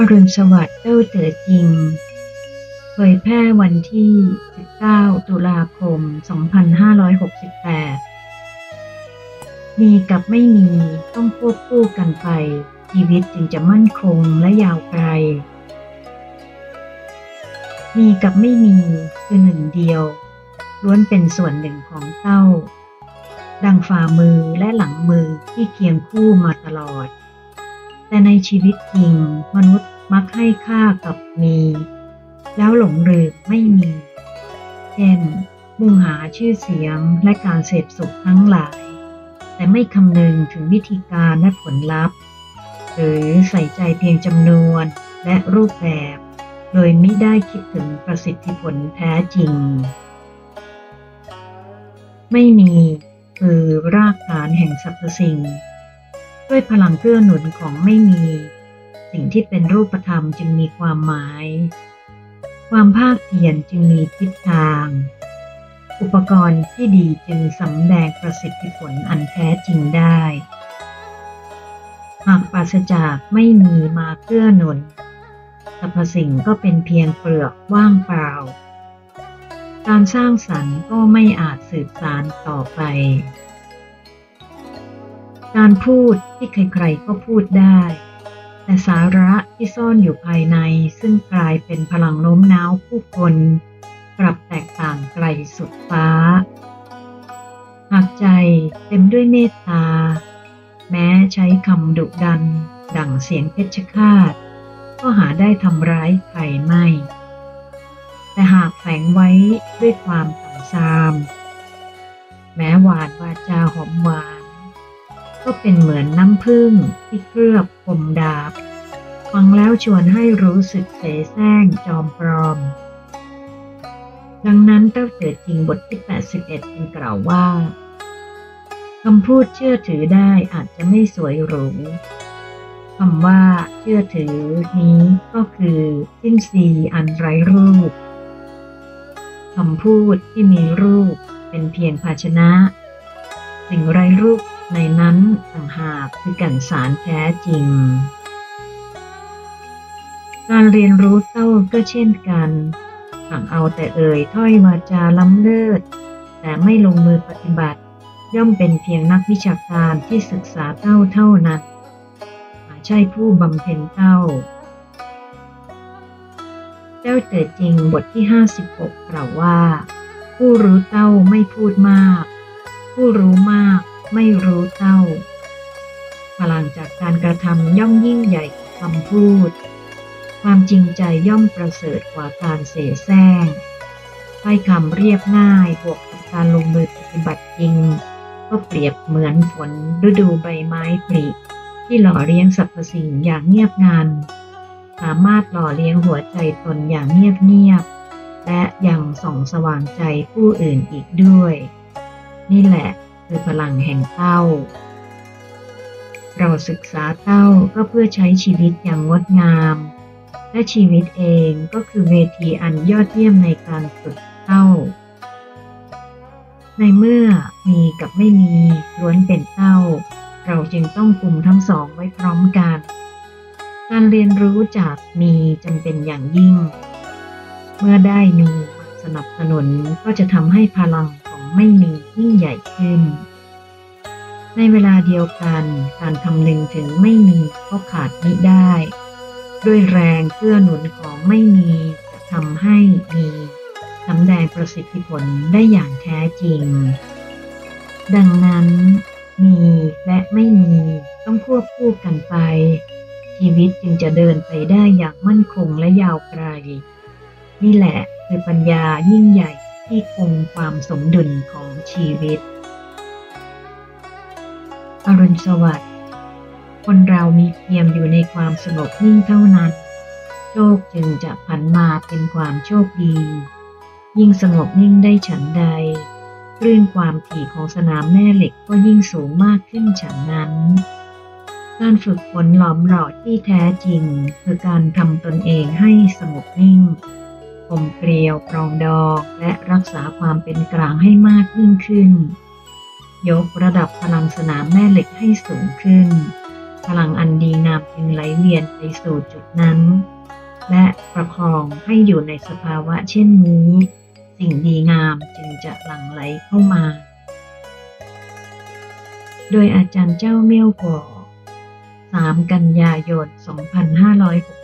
อรุณสวัสดิ์เต้าเต๋อจริง เผยแพร่วันที่ 19 ตุลาคม 2568 มีกับไม่มีต้องควบคู่กันไป ชีวิตจึงจะมั่นคงและยาวไกล มีกับไม่มีคือหนึ่งเดียว ล้วนเป็นส่วนหนึ่งของเต้า ดังฝ่ามือและหลังมือที่เคียงคู่มาตลอดแต่ในชีวิตจริงมนุษย์ มักให้ค่ากับมี แล้วหลงลืมไม่มี เช่น มุ่งหาชื่อเสียงและการเสพสุขทั้งหลาย แต่ไม่คำนึงถึงวิธีการและผลลัพธ์ หรือใส่ใจเพียงจำนวนและรูปแบบ โดยไม่ได้คิดถึงประสิทธิผลแท้จริง ไม่มีคือรากฐานแห่งสรรพสิ่ง ด้วยพลังเกื้อหนุนของไม่มี สิ่งที่เป็นรูปธรรมจึงมีความหมาย ความภาคเพียรจึงมีทิศทาง อุปกรณ์ที่ดีจึงสำแดงประสิทธิผลอันแท้จริงได้ หากปราศจากไม่มีมาเกื้อหนุนสรรพสิ่งก็เป็นเพียงเปลือกว่างเปล่า การสร้างสรรค์ก็ไม่อาจสืบสานต่อไป การพูดที่ใครๆก็พูดได้ แต่สาระที่ซ่อนอยู่ภายในซึ่งกลายเป็นพลังโน้มน้าวผู้คนกลับแตกต่างไกลสุดฟ้า หากใจเต็มด้วยเมตตา แม้ใช้คำดุดัน ดั่งเสียงเพชฌฆาต ก็หาได้ทำร้ายใครไม่ แต่หากแฝงไว้ด้วยความต่ำซาม แม้หวานวาจาหอมหวาน ก็เป็นเหมือน น้ำผึ้งที่เคลือบคมดาบ ฟังแล้วชวนให้รู้สึกเสแสร้งจอมปลอม ดังนั้นเต้าเต๋อจริงบทที่ 81 จึงกล่าวว่าคำพูดเชื่อถือได้อาจจะไม่สวยหรูคำว่าเชื่อถือนี้ก็คือสิ้นซีอันไร้รูปคำพูดที่มีรูปเป็นเพียงภาชนะ สิ่งไร้รูป ในนั้นต่างหากคือกันสารแท้จริง การเรียนรู้เต้าก็เช่นกันหากเอาแต่เอ่ยถ้อยวาจาล้ำเลิศ แต่ไม่ลงมือปฏิบัติ ย่อมเป็นเพียงนักวิชาการที่ศึกษาเต้าเท่านั้นหาใช่ผู้บำเพ็ญเต้าเจ้าเต๋อจริงบทที่ 56กล่าวว่า ผู้รู้เต้าไม่พูดมาก ผู้รู้มาก ไม่รู้เต้า พลังจากการกระทำย่อมยิ่งใหญ่คำพูด ความจริงใจย่อมประเสริฐกว่าการเสแสร้งถ้อยคำเรียบง่ายบวกกับการลงมือปฏิบัติจริง ก็เปรียบเหมือนฝนฤดูใบไม้ผลิที่หล่อเลี้ยงสรรพสิ่งอย่างเงียบงัน สามารถหล่อเลี้ยงหัวใจตนอย่างเงียบๆและยังส่องสว่างใจผู้อื่นอีกด้วย นี่แหละ คือพลังแห่งเต้า เราศึกษาเต้าก็เพื่อใช้ชีวิตอย่างงดงาม และชีวิตเองก็คือเวทีอันยอดเยี่ยมในการฝึกเต้า ในเมื่อมีกับไม่มีล้วนเป็นเต้า เราจึงต้องกลุ่มทั้งสองไว้พร้อมกัน การเรียนรู้จากมีจำเป็นอย่างยิ่ง เมื่อได้มีมาสนับสนุนก็จะทำให้พลัง ไม่มียิ่งใหญ่ขึ้น ในเวลาเดียวกันการคำนึงถึงไม่มีก็ขาดไมิได้ ด้วยแรงเกื้อหนุนของไม่มีจะทำให้มีสำแดงประสิทธิผลได้อย่างแท้จริง ดังนั้น มีและไม่มีต้องควบคู่กันไป ชีวิตจึงจะเดินไปได้อย่างมั่นคงและยาวไกล นี่แหละคือปัญญายิ่งใหญ่ ที่คงความสมดุลของชีวิต อรุณสวัสดิ์ คนเรามีเพียงอยู่ในความสงบนิ่งเท่านั้น โชคจึงจะผันมาเป็นความโชคดี ยิ่งสงบนิ่งได้ฉันใดคลื่นความถี่ของสนามแม่เหล็กก็ยิ่งสูงมากขึ้นฉันนั้น การฝึกฝนหลอมหล่อที่แท้จริง คือการทำตนเองให้สงบนิ่ง กลมเกลียวปรองดองและรักษาความเป็นกลางให้มากยิ่งขึ้น ยกระดับพลังสนามแม่เหล็กให้สูงขึ้น พลังอันดีงามจึงไหลเวียนไปสู่จุดนั้น และประคองให้อยู่ในสภาวะเช่นนี้ สิ่งดีงามจึงจะหลั่งไหลเข้ามา โดยอาจารย์เจ้าเมี่ยวก่อ3 กันยายน 2560